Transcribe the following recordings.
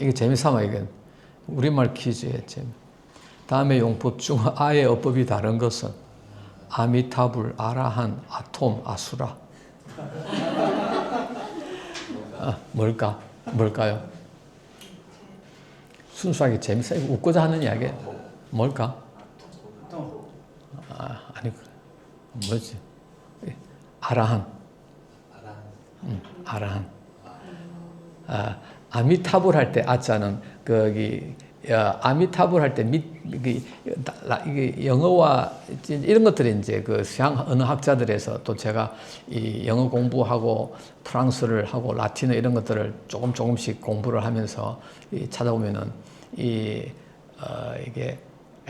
이게 재미삼아 이게 우리말 퀴즈의 재미. 다음에 용법 중 아의 어법이 다른 것은 아미타불, 아라한, 아톰, 아수라. 아, 뭘까? 뭘까요? 순수하게 재밌어요. 웃고자 하는 이야기. 뭘까? 아, 아니, 뭐지? 아라한. 음, 아라한. 아, 아미타불 할 때 아자는 거기 야, 아미타불 할때밑 이게, 이게 영어와 이런 것들이 이제 그 서양 언어 학자들에서 또 제가 이 영어 공부하고 프랑스를 하고 라틴어 이런 것들을 조금 조금씩 공부를 하면서 이 찾아보면은 이 어, 이게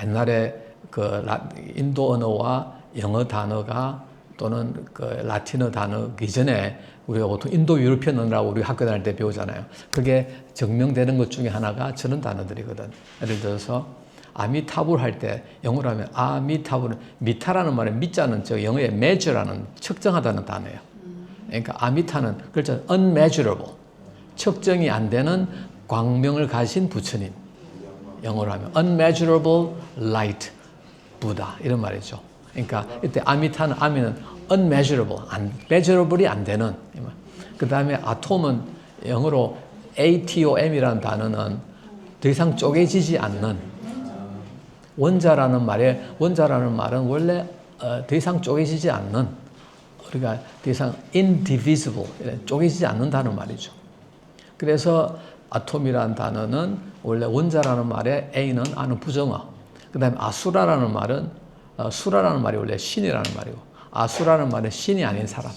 옛날에 그 라, 인도 언어와 영어 단어가 또는 그 라틴어 단어 이전에 우리가 보통 인도 유럽편 언어라고 우리 학교 다닐 때 배우잖아요. 그게 증명되는 것 중에 하나가 저런 단어들이거든. 예를 들어서 아미타불 할 때 영어로 하면 아미타불은 미타라는 말은 미자는 저 영어의 measure라는 측정하다는 단어예요. 그러니까 아미타는 글자 unmeasurable 측정이 안 되는 광명을 가신 부처님. 영어로 하면 unmeasurable light 부다 이런 말이죠. 그러니까 이때 아미타는 아미는 unmeasurable, 안, measurable이 안 되는. 그 다음에 아톰은 영어로 atom이라는 단어는 더 이상 쪼개지지 않는 원자라는 말에 원자라는 말은 원래 어, 더 이상 쪼개지지 않는 우리가 더 이상 indivisible 쪼개지지 않는다는 말이죠. 그래서 아톰이라는 단어는 원래 원자라는 말에 A는 아는 부정어. 그 다음에 아수라라는 말은 어, 수라라는 말이 원래 신이라는 말이고 아수라는 말은 신이 아닌 사람.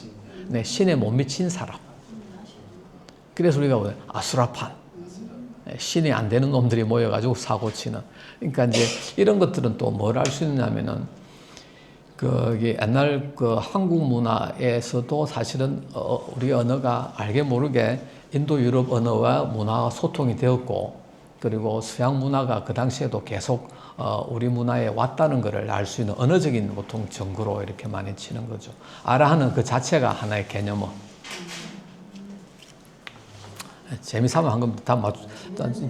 네, 신에 못 미친 사람. 그래서 우리가 뭐 아수라판. 네, 신이 안 되는 놈들이 모여가지고 사고 치는. 그러니까 이제 이런 것들은 또 뭘 알 수 있냐면은 그 옛날 그 한국 문화에서도 사실은 어, 우리 언어가 알게 모르게 인도 유럽 언어와 문화가 소통이 되었고 그리고 서양 문화가 그 당시에도 계속 어, 우리 문화에 왔다는 것을 알 수 있는 언어적인 보통 증거로 이렇게 많이 치는 거죠. 아라하는 그 자체가 하나의 개념어. 재미삼아 한 겁니다. 다 맞추,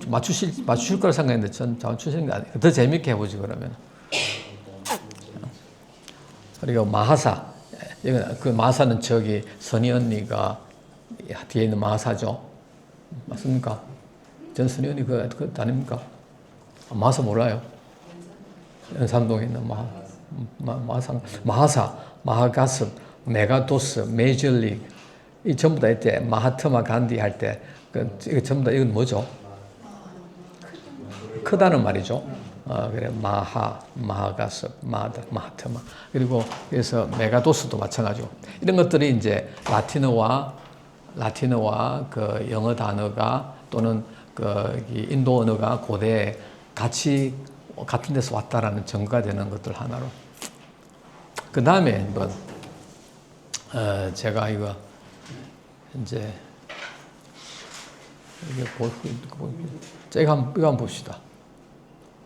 맞추실, 맞추실 거라 생각했는데 전 맞추시는 게 아니에요. 더 재밌게 해보지 그러면. 그리고 마하사. 이건 그 마하사는 저기 선희 언니가 뒤에 있는 마하사죠. 맞습니까? 전 선희 언니 그, 그 아닙니까? 마하사 몰라요? 연산동에 있는 마, 마, 마상, 마하사, 마하가스, 메가도스, 메이저리그 이 전부 다 이때 마하트마 간디 할 때 그, 전부 다 이건 뭐죠? 크다는 말이죠. 어, 그래 마하, 마하가스, 마다, 마하트마 그리고 그래서 메가도스도 마찬가지고 이런 것들이 이제 라틴어와 라틴어와 그 영어 단어가 또는 그 인도 언어가 고대에 같이 같은 데서 왔다라는 증거가 되는 것들 하나로. 그 다음에 뭐 어, 제가 이거 이제 이게 뭐, 뭐 제가 한번 이거 한번 봅시다.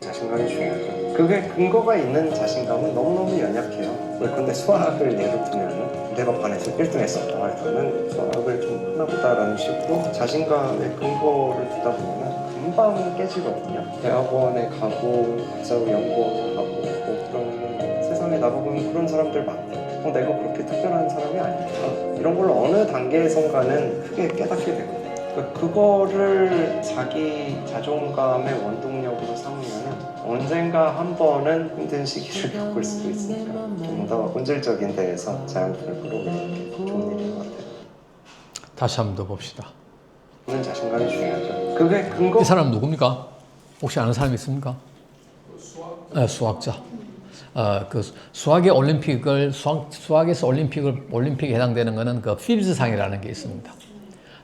자신감이 중요하죠. 그게 근거가 있는 자신감은 너무너무 연약해요. 근데 수학을 예로 들면 내가 반에서 1등 했었다 할 때는 수학을 좀 하나 보다라는 식으로 자신감의 근거를 두다 보면 금방 깨지거든요. 대학원에 가고 박사로 연구원에 가고 뭐 그런 세상에 나가보면 그런 사람들 많아요. 어, 내가 그렇게 특별한 사람이 아니구나. 이런 걸 어느 단계에선가는 크게 깨닫게 되거든요. 그- 그거를 자기 자존감의 원동력으로 삼으면 언젠가 한 번은 힘든 시기를 겪을 수도 있으니까 좀 더 본질적인 데에서 자연스럽게 좋은 일인 것 같아요. 다시 한번 더 봅시다. 저는 자신감이 중요하죠. 그게 근거 이 사람 누굽니까? 혹시 아는 사람 있습니까? 네, 수학자. 어, 그 수학의 올림픽을 수학, 수학에서 올림픽을 올림픽에 해당되는 것은 그 필즈상이라는 게 있습니다.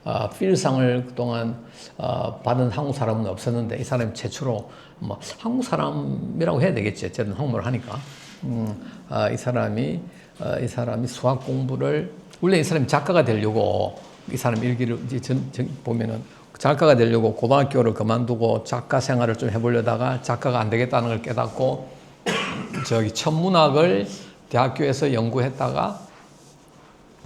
어, 필상을 그동안 어, 받은 한국 사람은 없었는데 이 사람이 최초로 뭐 한국 사람이라고 해야 되겠지. 어쨌든 한국말 하니까. 음, 어, 이 사람이 어, 이 사람이 수학 공부를 원래 이 사람이 작가가 되려고 이 사람 일기를 이제 전, 전 보면은 작가가 되려고 고등학교를 그만두고 작가 생활을 좀 해보려다가 작가가 안 되겠다는 걸 깨닫고 저기 천문학을 대학교에서 연구했다가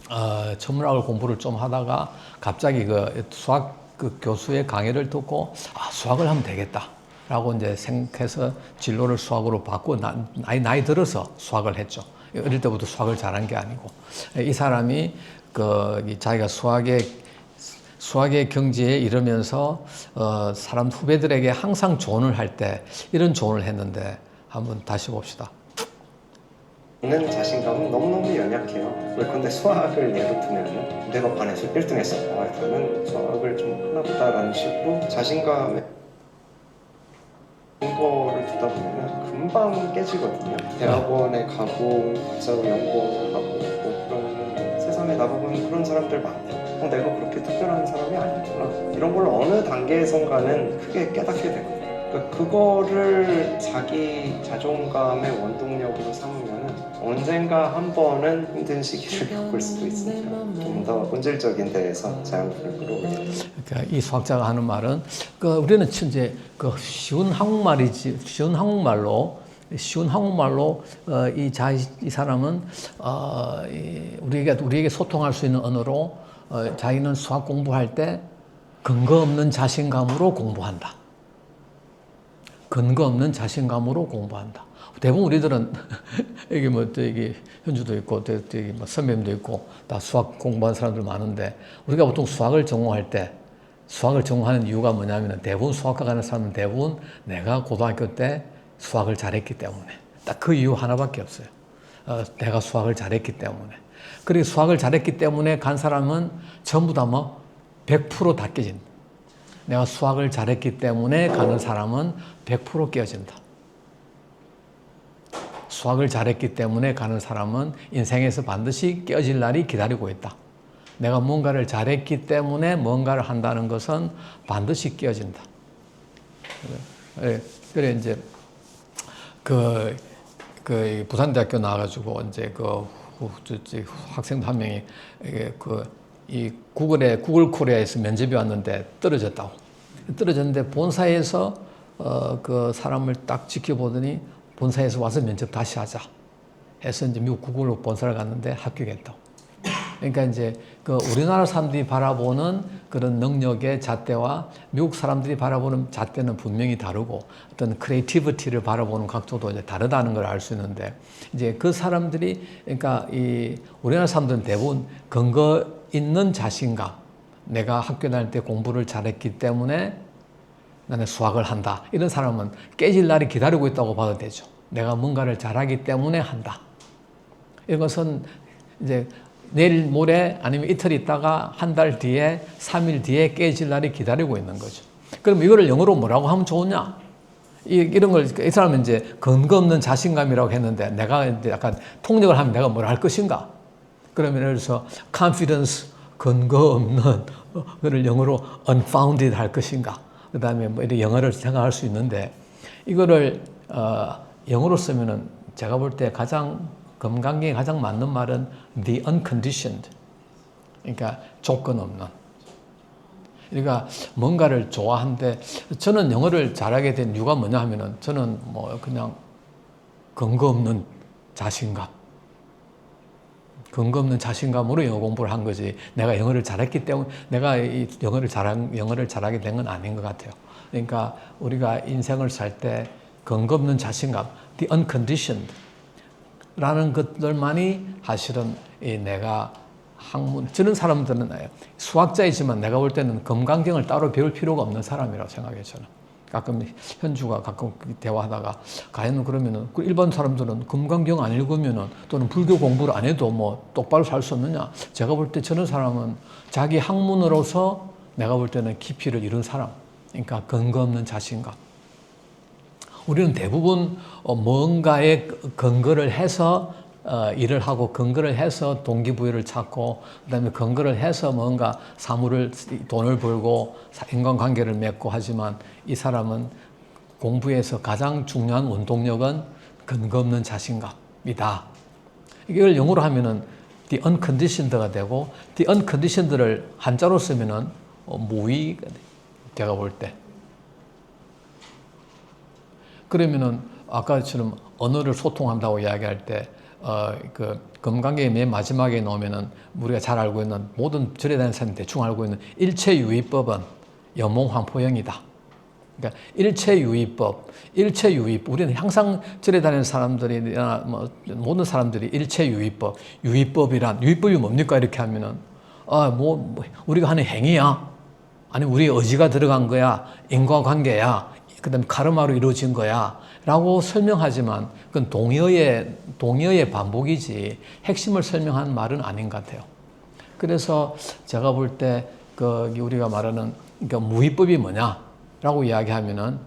어, 천문학을 공부를 좀 하다가 갑자기 그 수학 그 교수의 강의를 듣고 아 수학을 하면 되겠다 라고 이제 생각해서 진로를 수학으로 바꾸고 나, 나이 나이 들어서 수학을 했죠. 어릴 때부터 수학을 잘한 게 아니고 이 사람이 그이 자기가 수학의 수학의 경지에 이르면서 어, 사람 후배들에게 항상 조언을 할 때 이런 조언을 했는데 한번 다시 봅시다. 있는 자신감은 너무너무 연약해요. 예컨대 수학을 예로 들면 내가 반에서 1등 했어. 아, 그러면 수학을 좀 하나 보다라는 식으로 자신감에 근거를 두다 보면 금방 깨지거든요. 대학원에 가고 박사로 그런 세상에 나가보면 그런 사람들 많고 어, 내가 그렇게 특별한 사람이 아니구나. 이런 걸 어느 단계에선가는 크게 깨닫게 되거든요. 그러니까 그거를 자기 자존감의 원동력으로 삼으면 언젠가 한 번은 힘든 시기를 겪을 수도 있으니까 좀더 본질적인 데에서 자연스럽게 끌어오게 그러니까 이 수학자가 하는 말은 그 우리는 이제 그 쉬운 한국말이지 쉬운 한국말로 쉬운 한국말로 어, 이, 자, 이 사람은 어, 이 우리에게 우리에게 소통할 수 있는 언어로 어, 자기는 수학 공부할 때 근거 없는 자신감으로 공부한다. 근거 없는 자신감으로 공부한다. 대부분 우리들은 여기 뭐 여기 현주도 있고 또 여기 뭐 선배님도 있고 다 수학 공부한 사람들 많은데 우리가 보통 수학을 전공할 때 수학을 전공하는 이유가 뭐냐면 대부분 수학과 가는 사람은 대부분 내가 고등학교 때 수학을 잘했기 때문에 딱 그 이유 하나밖에 없어요. 어, 내가 수학을 잘했기 때문에. 그리고 수학을 잘했기 때문에 간 사람은 전부 다 뭐 100%다 깨진다. 내가 수학을 잘했기 때문에 가는 사람은 100% 깨어진다. 수학을 잘했기 때문에 가는 사람은 인생에서 반드시 깨어질 날이 기다리고 있다. 내가 뭔가를 잘했기 때문에 뭔가를 한다는 것은 반드시 깨어진다. 그래, 그래 이제 그, 그 부산대학교 나와가지고 이제 그 학생 한 명이 그이 구글에 구글 코리아에서 면접이 왔는데 떨어졌다고. 떨어졌는데 본사에서 어 그 사람을 딱 지켜보더니 본사에서 와서 면접 다시 하자. 해서 이제 미국 구글로 본사를 갔는데 합격했다고. 그러니까 이제 그 우리나라 사람들이 바라보는 그런 능력의 잣대와 미국 사람들이 바라보는 잣대는 분명히 다르고 어떤 크리에이티비티를 바라보는 각도도 이제 다르다는 걸 알 수 있는데 이제 그 사람들이 그러니까 이 우리나라 사람들은 대부분 근거 있는 자신감 내가 학교 다닐 때 공부를 잘했기 때문에 나는 수학을 한다. 이런 사람은 깨질 날이 기다리고 있다고 봐도 되죠. 내가 뭔가를 잘하기 때문에 한다. 이것은 이제 내일 모레 아니면 이틀 있다가 한 달 뒤에 3일 뒤에 깨질 날이 기다리고 있는 거죠. 그럼 이거를 영어로 뭐라고 하면 좋으냐? 이, 이런 걸 이 사람은 이제 근거 없는 자신감이라고 했는데 내가 이제 약간 통역을 하면 내가 뭘 할 것인가? 그러면 예를 들어서 confidence 근거 없는 그를 영어로 unfounded 할 것인가? 그 다음에 뭐 이런 영어를 생각할 수 있는데 이거를 어, 영어로 쓰면은 제가 볼 때 가장 건강에 가장 맞는 말은 the unconditioned. 그러니까 조건 없는. 그러니까 뭔가를 좋아하는데 저는 영어를 잘하게 된 이유가 뭐냐 하면은 저는 뭐 그냥 근거 없는 자신감. 근거 없는 자신감으로 영어 공부를 한 거지. 내가 영어를 잘했기 때문에 내가 이 영어를 잘한 영어를 잘하게 된 건 아닌 것 같아요. 그러니까 우리가 인생을 살 때 근거 없는 자신감, the unconditioned 라는 것들만이 사실은 이 내가 학문 저는 사람들은 수학자이지만 내가 볼 때는 검강경을 따로 배울 필요가 없는 사람이라고 생각해요 저는. 가끔 현주가 가끔 대화하다가 과연 그러면은 그 일반 사람들은 금강경 안 읽으면은 또는 불교 공부를 안 해도 뭐 똑바로 살 수 없느냐? 제가 볼 때 저는 사람은 자기 학문으로서 내가 볼 때는 깊이를 이룬 사람 그러니까 근거 없는 자신감 우리는 대부분 어, 뭔가에 근거를 해서 어, 일을 하고 근거를 해서 동기부여를 찾고 그다음에 근거를 해서 뭔가 사물을 돈을 벌고 인간관계를 맺고 하지만 이 사람은 공부에서 가장 중요한 원동력은 근거 없는 자신감이다. 이걸 영어로 하면은 the unconditioned가 되고 the unconditioned를 한자로 쓰면은 어, 무의가 돼. 제가 볼 때. 그러면은 아까처럼 언어를 소통한다고 이야기할 때, 어, 그, 금강경의 맨 마지막에 나오면은 우리가 잘 알고 있는 모든 절에 다니는 사람이 대충 알고 있는 일체 유의법은 염몽황포형이다. 그러니까 일체 유의법, 일체 유의법. 우리는 항상 절에 다니는 사람들이나 뭐 모든 사람들이 일체 유의법, 유의법이란 유의법이 뭡니까 이렇게 하면은 아뭐 뭐 우리가 하는 행위야, 아니 우리 의지가 들어간 거야, 인과관계야, 그다음 카르마로 이루어진 거야라고 설명하지만 그건 동의어의 동의어의 반복이지 핵심을 설명한 말은 아닌 것 같아요. 그래서 제가 볼 때 그 우리가 말하는 그러니까 무위법이 뭐냐라고 이야기하면은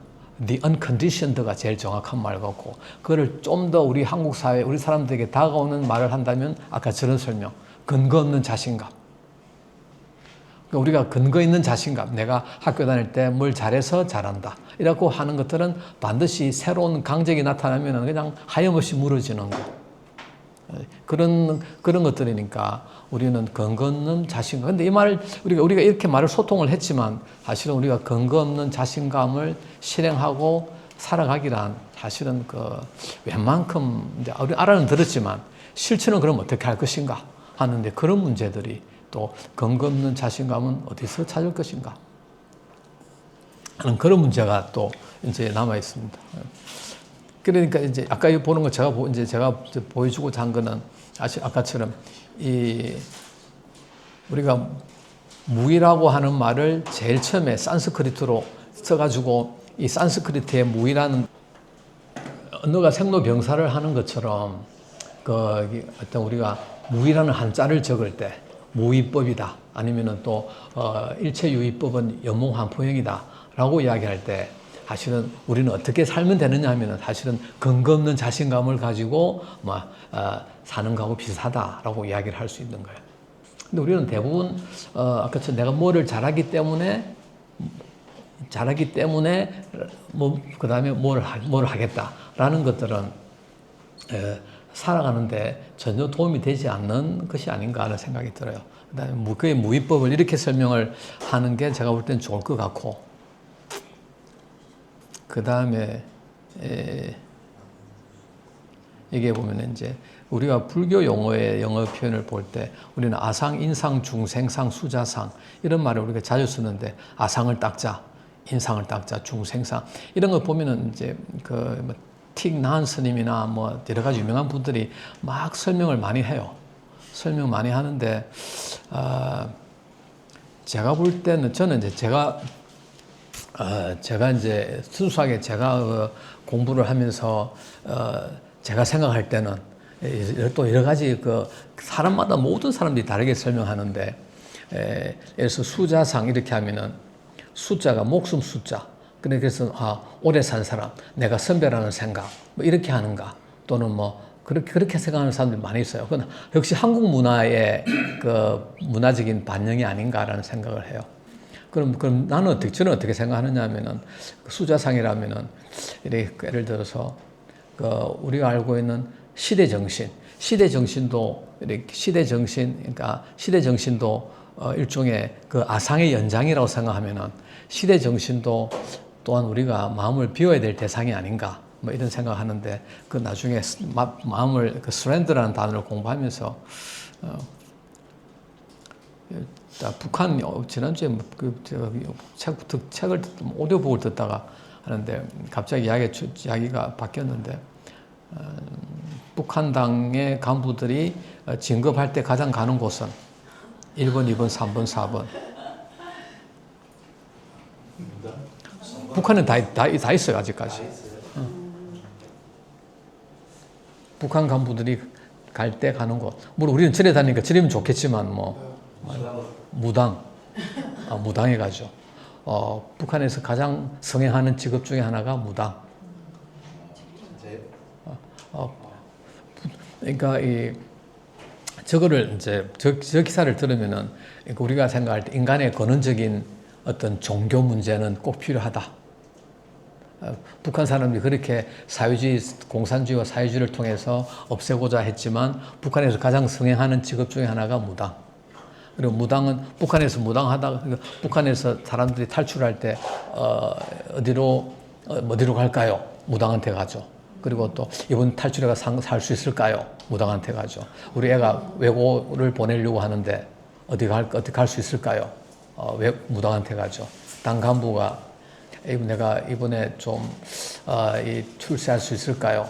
the unconditioned가 제일 정확한 말 같고 그거를 좀 더 우리 한국 사회 우리 사람들에게 다가오는 말을 한다면 아까 저런 설명 근거 없는 자신감 우리가 근거 있는 자신감, 내가 학교 다닐 때 뭘 잘해서 잘한다. 이라고 하는 것들은 반드시 새로운 강적이 나타나면 그냥 하염없이 무너지는 거. 그런, 그런 것들이니까 우리는 근거 없는 자신감. 근데 이 말을, 우리가, 우리가 이렇게 말을 소통을 했지만 사실은 우리가 근거 없는 자신감을 실행하고 살아가기란 사실은 그 웬만큼 이제 우리 알아는 들었지만 실천은 그럼 어떻게 할 것인가 하는데 그런 문제들이 또 근거 없는 자신감은 어디서 찾을 것인가 하는 그런 문제가 또 이제 남아 있습니다. 그러니까 이제 아까 이 보는 거 제가 보, 이제 제가 보여주고자 한 거는 아까처럼 이 우리가 무이라고 하는 말을 제일 처음에 산스크리트로 써가지고 이 산스크리트의 무이라는 언어가 생로병사를 하는 것처럼 그 어떤 우리가 무이라는 한자를 적을 때 무위법이다 아니면은 또 어, 일체유의법은 연몽환포형이다 라고 이야기할 때 사실은 우리는 어떻게 살면 되느냐 하면은 사실은 근거 없는 자신감을 가지고 막 어, 사는 거하고 비슷하다라고 이야기를 할 수 있는 거예요. 근데 우리는 대부분 어, 아까처럼 내가 뭐를 잘하기 때문에 잘하기 때문에 뭐 그다음에 뭘, 하, 뭘 하겠다라는 것들은 에, 살아가는데 전혀 도움이 되지 않는 것이 아닌가 하는 생각이 들어요. 그다음에 무- 그의 무위법을 이렇게 설명을 하는 게 제가 볼 때는 좋을 것 같고 그 다음에 에, 이게 보면 이제 우리가 불교 용어의 영어 표현을 볼 때 우리는 아상, 인상, 중생상, 수자상 이런 말을 우리가 자주 쓰는데 아상을 닦자, 인상을 닦자, 중생상 이런 거 보면은 이제 그 틱 나은 스님이나 뭐 여러 가지 유명한 분들이 막 설명을 많이 해요. 설명 많이 하는데 아, 제가 볼 때는 저는 이제 제가 어, 제가 이제 순수하게 제가 어, 공부를 하면서 어, 제가 생각할 때는 이- 또 여러 가지 그 사람마다 모든 사람들이 다르게 설명하는데 에, 예를 들어서 수자상 이렇게 하면은 숫자가 목숨 숫자 그래, 그래서 아 오래 산 사람 내가 선배라는 생각 뭐 이렇게 하는가 또는 뭐 그렇게 그렇게 생각하는 사람들이 많이 있어요. 그건 역시 한국 문화의 그 문화적인 반영이 아닌가라는 생각을 해요. 그럼 그럼 나는 어떻게 저는 어떻게 생각하느냐면은 그 수자상이라면은 이렇게 예를 들어서 그 우리가 알고 있는 시대 정신, 시대 정신도 이렇게 시대 정신, 그러니까 시대 정신도 어 일종의 그 아상의 연장이라고 생각하면은 시대 정신도 또한 우리가 마음을 비워야 될 대상이 아닌가 뭐 이런 생각하는데 그 나중에 스- 마, 마음을 그 스랜드라는 단어를 공부하면서 어, 자, 북한 어, 지난주에 뭐그 제가 책 듣- 책을 듣- 오디오북을 듣다가 하는데 갑자기 이야기 이야기가 바뀌었는데 어, 북한 당의 간부들이 어, 진급할 때 가장 가는 곳은 1번, 2번, 3번, 4번. 북한은 다, 다, 다 있어요, 아직까지. 어. 북한 간부들이 갈 때 가는 곳. 물론 우리는 절에 다니니까 절이면 좋겠지만 뭐 무당, 아, 무당에 가죠. 어, 북한에서 가장 성행하는 직업 중에 하나가 무당. 어, 어, 부- 그러니까 이 저거를 이제 저, 저 기사를 들으면은 그러니까 우리가 생각할 때 인간의 근원적인 어떤 종교 문제는 꼭 필요하다. 어, 북한 사람들이 그렇게 사회주의, 공산주의와 사회주의를 통해서 없애고자 했지만 북한에서 가장 성행하는 직업 중에 하나가 무당. 그리고 무당은 북한에서 무당하다가 그러니까 북한에서 사람들이 탈출할 때 어, 어디로 어, 어디로 갈까요? 무당한테 가죠. 그리고 또 이번 탈출해가 살 수 있을까요? 무당한테 가죠. 우리 애가 외고를 보내려고 하는데 어디 갈 어디 갈수 있을까요? 어, 외, 무당한테 가죠. 당 간부가 내가 이번에 좀 어, 이 출세할 수 있을까요?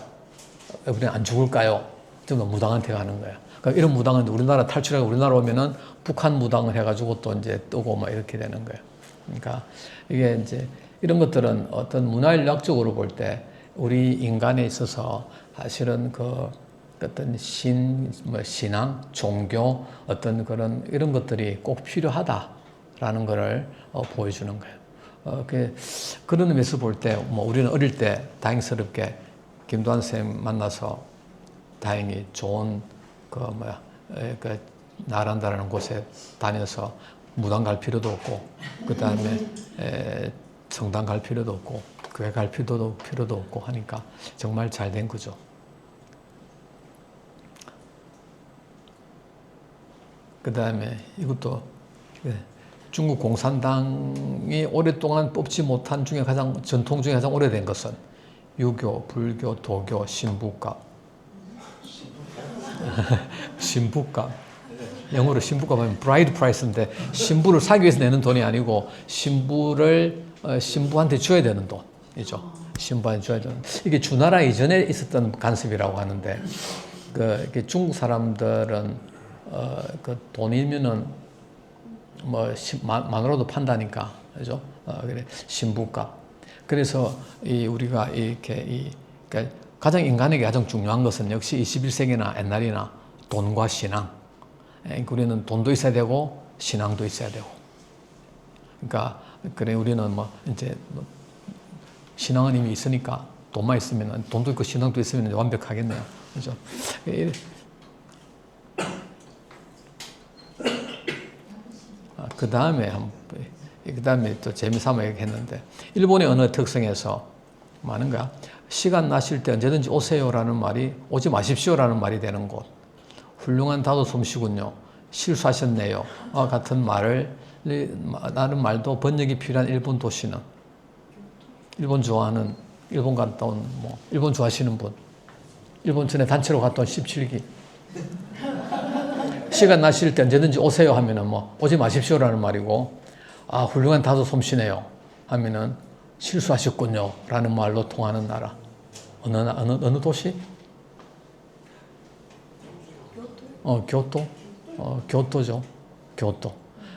이번에 안 죽을까요? 좀더 무당한테 가는 거야. 그러니까 이런 무당은 우리나라 탈출하고 우리나라 오면은 북한 무당을 해가지고 또 이제 뜨고 막 이렇게 되는 거예요. 그러니까 이게 이제 이런 것들은 어떤 문화인력적으로 볼 때 우리 인간에 있어서 사실은 그 어떤 신, 뭐 신앙, 종교 어떤 그런 이런 것들이 꼭 필요하다라는 것을 어, 보여주는 거예요. 어, 그, 그런 의미에서 볼 때, 뭐, 우리는 어릴 때 다행스럽게 김도환 쌤 만나서 다행히 좋은, 그, 뭐야, 에, 그, 나란다라는 곳에 다녀서 무당 갈 필요도 없고, 그 다음에 성당 갈 필요도 없고, 교회 갈 필요도, 필요도 없고 하니까 정말 잘 된 거죠. 그 다음에 이것도 예, 중국 공산당이 오랫동안 뽑지 못한 중에 가장 전통 중에 가장 오래된 것은 유교, 불교, 도교, 신부값. 신부값. 영어로 신부값 하면 브라이드 프라이스인데 신부를 사기 위해서 내는 돈이 아니고 신부를 어, 신부한테 줘야 되는 돈이죠. 신부한테 줘야 되는. 이게 주나라 이전에 있었던 간섭이라고 하는데 그 중국 사람들은 어, 그 돈이면은 뭐 만으로도 판다니까 그죠? 어, 그래 신부값. 그래서 이 우리가 이렇게 이 그러니까 가장 인간에게 가장 중요한 것은 역시 21세기나 옛날이나 돈과 신앙. 에, 우리는 돈도 있어야 되고 신앙도 있어야 되고. 그러니까 그래 우리는 뭐 이제 뭐 신앙은 이미 있으니까 돈만 있으면 돈도 있고 신앙도 있으면 완벽하겠네요. 그죠? 그 다음에 그 다음에 또 재미삼아 얘기했는데 일본의 언어 특성에서 많은 거야. 시간 나실 때 언제든지 오세요라는 말이 오지 마십시오라는 말이 되는 곳. 훌륭한 다도 솜씨군요. 실수하셨네요. 와 같은 말을 나는 말도 번역이 필요한 일본 도시는 일본 좋아하는 일본 갔다 온 뭐 일본 좋아하시는 분 일본 전에 단체로 온 17기 시간 나실 때 언제든지 오세요 하면은 뭐 오지 마십시오라는 말이고 아 훌륭한 다도 솜씨네요 하면은 실수하셨군요 라는 말로 통하는 나라 어느 나- 어느 어느 도시? 어 교토 어 교토죠 교토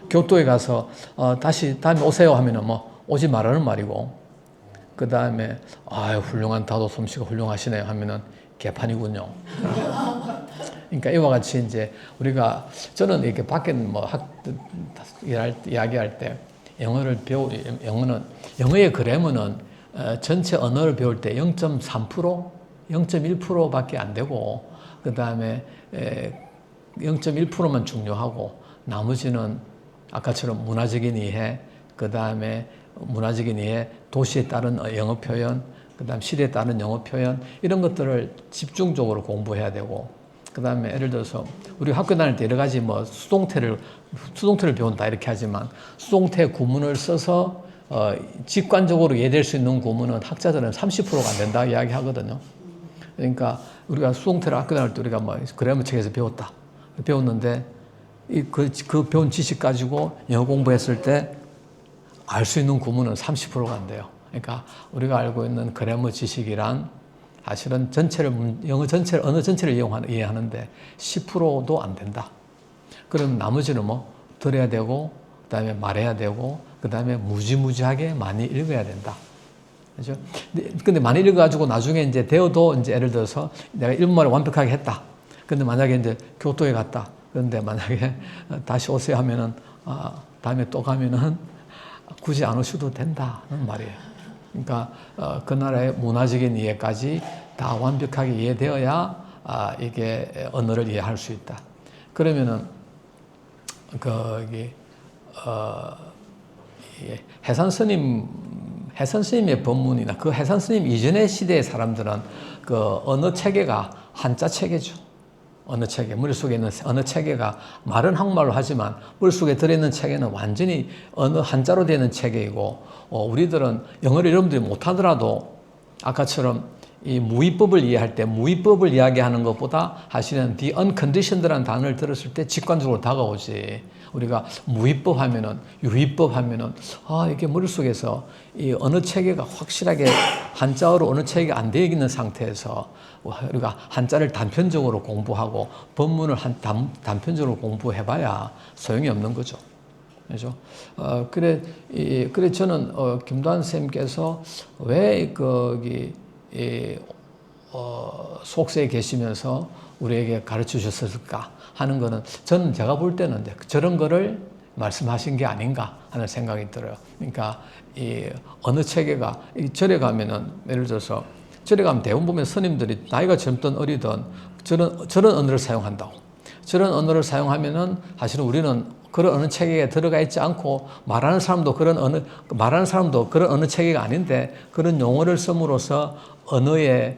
교토에 가서 어, 다시 다음에 오세요 하면은 뭐 오지 말라는 말이고 그 다음에 아 훌륭한 다도 솜씨가 훌륭하시네요 하면은 개판이군요. 그러니까 이와 같이 이제 우리가 저는 이렇게 밖에 뭐학 일할 때, 이야기할 때 영어를 배우 영어는 영어의 그래머는 어, 전체 언어를 배울 때 0.3% 0.1%밖에 안 되고 그 다음에 0.1%만 중요하고 나머지는 아까처럼 문화적인 이해 그 다음에 문화적인 이해 도시에 따른 영어 표현 그 다음 시대에 따른 영어 표현 이런 것들을 집중적으로 공부해야 되고 그 다음에 예를 들어서 우리 학교 다닐 때 여러 가지 뭐 수동태를 수동태를 배운다 이렇게 하지만 수동태 구문을 써서 어, 직관적으로 이해될 수 있는 구문은 학자들은 30%가 안 된다 이야기 하거든요. 그러니까 우리가 수동태를 학교 다닐 때 우리가 뭐 그래머 책에서 배웠다 배웠는데 이그 그 배운 지식 가지고 영어 공부했을 때 알 수 있는 구문은 30%가 안 돼요. 그러니까 우리가 알고 있는 그래머 지식이란 사실은 전체를 문- 영어 전체를 언어 전체를 이용하는 이해하는데 10%도 안 된다. 그럼 나머지는 뭐 들어야 되고 그 다음에 말해야 되고 그 다음에 무지무지하게 많이 읽어야 된다. 그죠? 근데 많이 읽어가지고 나중에 이제 되어도 이제 예를 들어서 내가 일본말을 완벽하게 했다. 근데 만약에 이제 교토에 갔다. 그런데 만약에 다시 오세요 하면은 아, 다음에 또 가면은 굳이 안 오셔도 된다는 말이에요. 그러니까 어, 그 나라의 문화적인 이해까지 다 완벽하게 이해되어야 아, 이게 언어를 이해할 수 있다. 그러면은 거기 어, 이 해산 스님 해산 스님의 법문이나 그 해산 스님 이전의 시대의 사람들은 그 언어 체계가 한자 체계죠. 언어 체계 머릿속에 있는 언어 체계가 말은 한국말로 하지만 머릿속에 들어있는 체계는 완전히 언어 한자로 되는 체계이고 어, 우리들은 영어를 여러분들이 못하더라도 아까처럼 이 무위법을 이해할 때 무위법을 이야기하는 것보다 사실은 the unconditioned라는 단어를 들었을 때 직관적으로 다가오지 우리가 무위법 하면은 유위법 하면은 아 이게 머릿속에서 이 언어 체계가 확실하게 한자어로 언어 체계가 안 되어 있는 상태에서 우리가 한자를 단편적으로 공부하고 법문을 한 단, 단편적으로 공부해봐야 소용이 없는 거죠. 그죠? 어, 그래, 이, 그래 저는 어, 김도환 쌤께서 왜 거기 이, 어, 속세에 계시면서 우리에게 가르쳐 주셨을까 하는 거는 저는 제가 볼 때는 저런 거를 말씀하신 게 아닌가 하는 생각이 들어요. 그러니까 이 어느 체계가 이 절에 가면은 예를 들어서 절에 가면 대부분 보면 스님들이 나이가 젊든 어리든 저런 저런 언어를 사용한다고. 저런 언어를 사용하면은 사실은 우리는 그런 언어 체계에 들어가 있지 않고 말하는 사람도 그런 언어 말하는 사람도 그런 언어 체계가 아닌데 그런 용어를 씀으로써 언어에 에,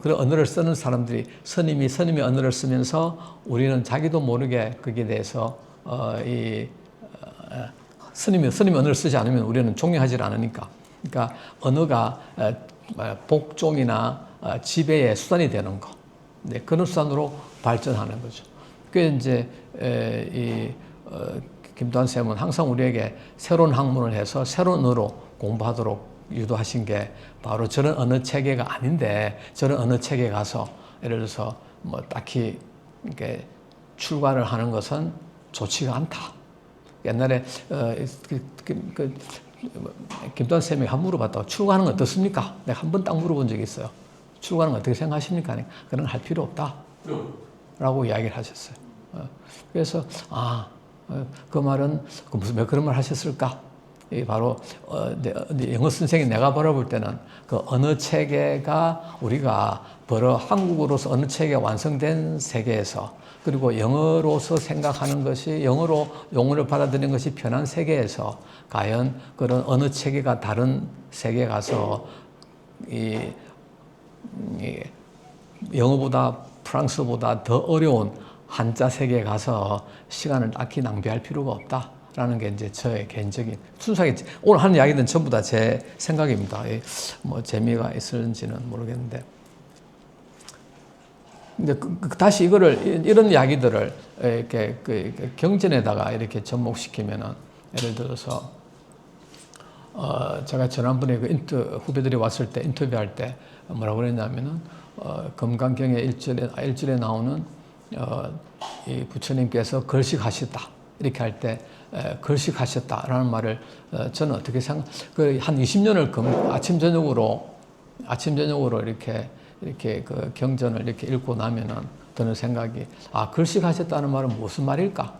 그런 언어를 쓰는 사람들이 스님이 스님의 언어를 쓰면서 우리는 자기도 모르게 거기에 대해서 어, 이 어, 스님이 스님의 언어를 쓰지 않으면 우리는 존경하지 않으니까. 그러니까 언어가 어, 뭐, 복종이나 어, 지배의 수단이 되는 거. 네, 그런 수단으로 발전하는 거죠. 그 이제 에, 이 어, 김도환 쌤은 항상 우리에게 새로운 학문을 해서 새로운 언어로 공부하도록 유도하신 게 바로 저런 언어 체계가 아닌데 저런 언어 체계 가서 예를 들어서 뭐 딱히 이렇게 출가를 하는 것은 좋지가 않다. 옛날에 어, 그, 그, 그, 김도환 쌤이 한 물어봤다고 출가하는 건 어떻습니까? 내가 한 번 딱 물어본 적이 있어요. 출가하는 건 어떻게 생각하십니까? 그런 거할 필요 없다. 라고 이야기를 하셨어요. 어, 그래서 아, 어, 그 말은 그 무슨 왜 그런 말 하셨을까? 이 바로 어, 내, 내 영어 선생이 내가 벌어볼 때는 그 언어 체계가 우리가 벌어 한국어로서 언어 체계가 완성된 세계에서 그리고 영어로서 생각하는 것이 영어로 용어를 받아들이는 것이 편한 세계에서 과연 그런 언어 체계가 다른 세계에 가서 이, 이 영어보다 프랑스보다 더 어려운 한자 세계에 가서 시간을 딱히 낭비할 필요가 없다 라는 게 이제 저의 개인적인 순수하게 오늘 하는 이야기는 전부 다 제 생각입니다. 예, 뭐 재미가 있을지는 모르겠는데. 근데 그, 그 다시 이거를 이- 이런 이야기들을 이렇게 그, 그 경전에다가 이렇게 접목시키면은 예를 들어서 어, 제가 지난번에 그 인터, 후배들이 왔을 때 인터뷰할 때 뭐라고 그랬냐면은 어, 금강경의 일절에 일절에 나오는 어, 이 부처님께서 걸식하셨다 이렇게 할 때 걸식하셨다라는 말을 어, 저는 어떻게 생각? 그한 20년을 금, 아침 저녁으로 아침 저녁으로 이렇게 이렇게 그 경전을 이렇게 읽고 나면은 드는 생각이 아 걸식하셨다는 말은 무슨 말일까?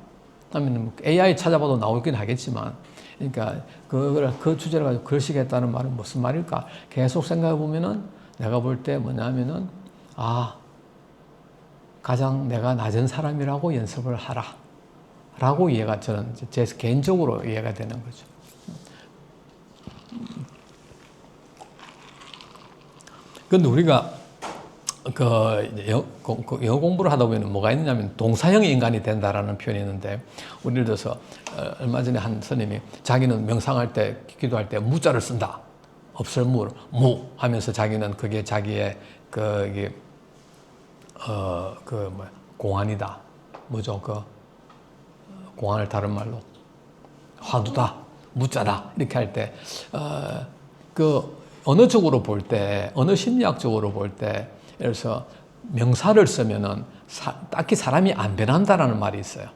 하면 AI 찾아봐도 나오긴 하겠지만, 그러니까 그걸 그 주제를 가지고 걸식했다는 말은 무슨 말일까? 계속 생각해 보면은 내가 볼 때 뭐냐면은 아 가장 내가 낮은 사람이라고 연습을 하라. 라고 이해가 저는 제 개인적으로 이해가 되는 거죠. 근데 우리가 그 영어, 공- 그 공부를 하다 보면 뭐가 있냐면 동사형 인간이 된다라는 표현이 있는데 예를 들어서 어, 얼마 전에 한 스님이 자기는 명상할 때 기도할 때 무자를 쓴다. 없을 무, 무 하면서 자기는 그게 자기의 그 이게 어그 뭐 공안이다. 뭐죠 그 공안을 다른 말로 화두다 무자다 이렇게 할때 어, 그 언어적으로 볼 때 언어 심리학적으로 볼 때 예를 들어서 명사를 쓰면은 사- 딱히 사람이 안 변한다라는 말이 있어요.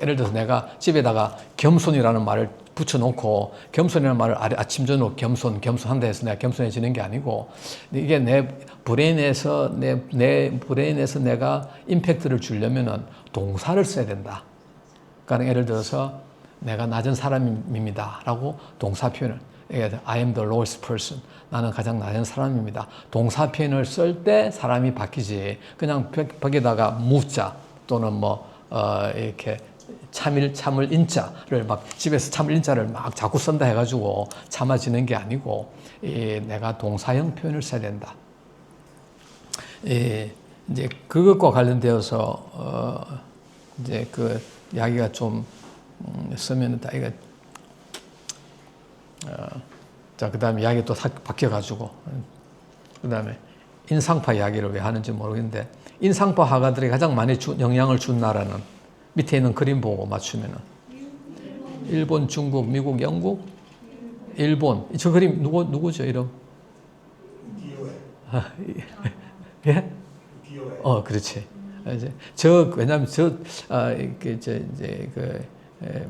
예를 들어서 내가 집에다가 겸손이라는 말을 붙여놓고 겸손이라는 말을 아침 저녁 겸손 겸손한다 해서 내가 겸손해지는 게 아니고 이게 내 브레인에서 내, 내 브레인에서 내가 임팩트를 주려면은 동사를 써야 된다. 그러니까 예를 들어서 내가 낮은 사람입니다 라고 동사 표현을. I am the lowest person. 나는 가장 낮은 사람입니다. 동사 표현을 쓸 때 사람이 바뀌지. 그냥 벽- 벽에다가 무자 또는 뭐 어, 이렇게 참일 참을 인자를 막 집에서 참을 인자를 막 자꾸 쓴다 해가지고 참아지는 게 아니고 이 내가 동사형 표현을 써야 된다. 예, 이제 그것과 관련되어서 어, 이제 그 이야기가 좀 음, 쓰면은 다 이거 어, 자 그다음에 이야기 또 사- 바뀌어가지고 그다음에 인상파 이야기를 왜 하는지 모르겠는데 인상파 화가들이 가장 많이 주, 영향을 준 나라는 밑에 있는 그림 보고 맞추면은 일본, 중국, 미국, 영국, 일본. 저 그림 누구 누구죠 이름? 아, 예? 어, 그렇지. 이제 저 왜냐하면 저 아, 저 이제 그 에,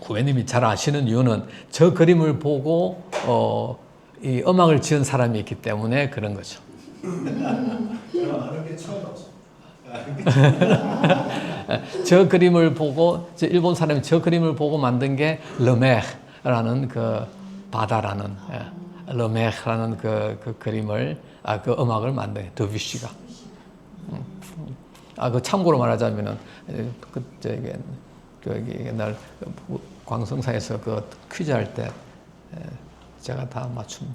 구회님이 잘 아시는 이유는 저 그림을 보고 어, 이 음악을 지은 사람이 있기 때문에 그런 거죠. 저 그림을 보고 저 일본 사람이 저 그림을 보고 만든 게 르메라는 그 바다라는 예, 르메라는 그, 그 그림을 아 그 음악을 만든 드뷔시가. 아, 그 참고로 말하자면은 에, 그 저기 그 옛날 그 광성사에서 그 퀴즈 할 때 제가 다 맞춤.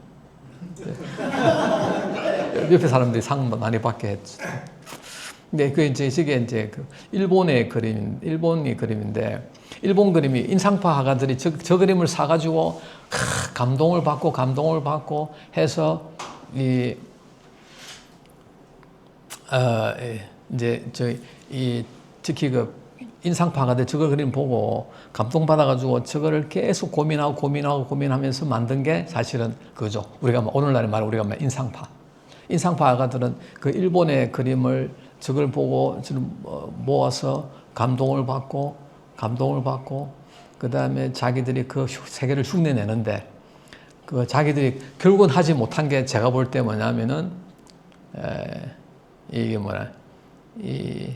예. 옆에 사람들이 상 많이 받게 했죠. 근데 그 이제 저게 이제 그 일본의 그림, 일본의 그림인데 일본 그림이 인상파 화가들이 저, 저 그림을 사가지고 크, 감동을 받고 감동을 받고 해서 이 어, 예, 이제 저 이 특히 그 인상파가들 저걸 그림 보고 감동 받아가지고 저거를 계속 고민하고 고민하고 고민하면서 만든 게 사실은 그죠. 우리가 뭐 오늘날의 말 우리가 말 인상파. 인상파가들은 그 일본의 그림을 저걸 보고 지금 뭐 모아서 감동을 받고 감동을 받고 그 다음에 자기들이 그 세계를 흉내내는데 그 자기들이 결국은 하지 못한 게 제가 볼 때 뭐냐면은 에, 이게 뭐라 이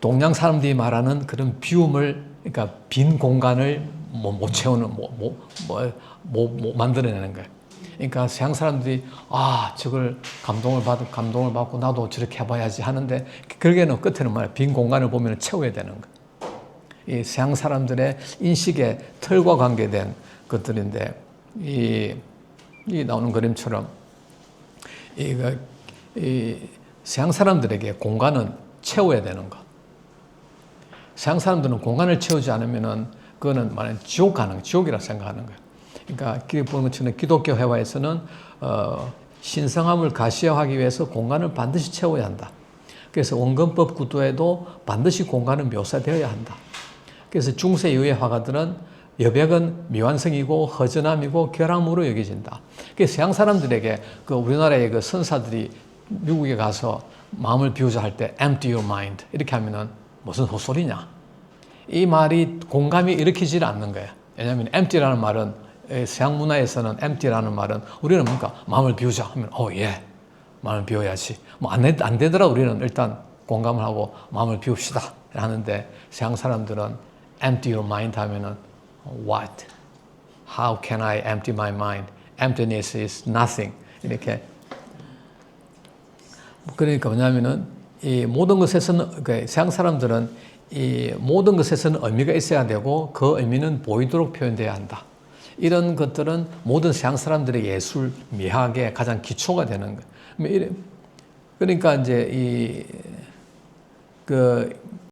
동양 사람들이 말하는 그런 비움을 그러니까 빈 공간을 뭐 못 채우는 뭐뭐 뭐 만들어내는 거예요. 그러니까 서양 사람들이 아 저걸 감동을 받 감동을 받고 나도 저렇게 해봐야지 하는데 결국에는 끝에는 뭐야 빈 공간을 보면 채워야 되는 거예요. 이 서양 사람들의 인식의 틀과 관계된 것들인데 이, 이 나오는 그림처럼 이거 이 서양 사람들에게 공간은 채워야 되는 것. 서양 사람들은 공간을 채우지 않으면은 그거는 말하는 지옥 가는 지옥이라 생각하는 거예요. 그러니까 기 보는 것처럼 기독교 회화에서는 어, 신성함을 가시화하기 위해서 공간을 반드시 채워야 한다. 그래서 원근법 구도에도 반드시 공간은 묘사되어야 한다. 그래서 중세 이후의 화가들은 여백은 미완성이고 허전함이고 결함으로 여겨진다. 그래서 서양 사람들에게 그 우리나라의 그 선사들이 미국에 가서 마음을 비우자 할 때 empty your mind 이렇게 하면은 무슨 헛소리냐? 이 말이 공감이 일으키질 않는 거예요. 왜냐하면 empty라는 말은 서양 문화에서는 empty라는 말은 우리는 뭔가 마음을 비우자 하면 어 예, 마음을 비워야지. 뭐 안 안 되더라 우리는 일단 공감을 하고 마음을 비웁시다 하는데 서양 사람들은 empty your mind 하면은 what? How can I empty my mind? Emptiness is nothing. 이렇게 그러니까 뭐냐면은 이 모든 것에서는 그 서양 사람들은 이 모든 것에서는 의미가 있어야 되고 그 의미는 보이도록 표현돼야 한다. 이런 것들은 모든 서양 사람들의 예술 미학의 가장 기초가 되는 거예요. 그러니까 이제 이 그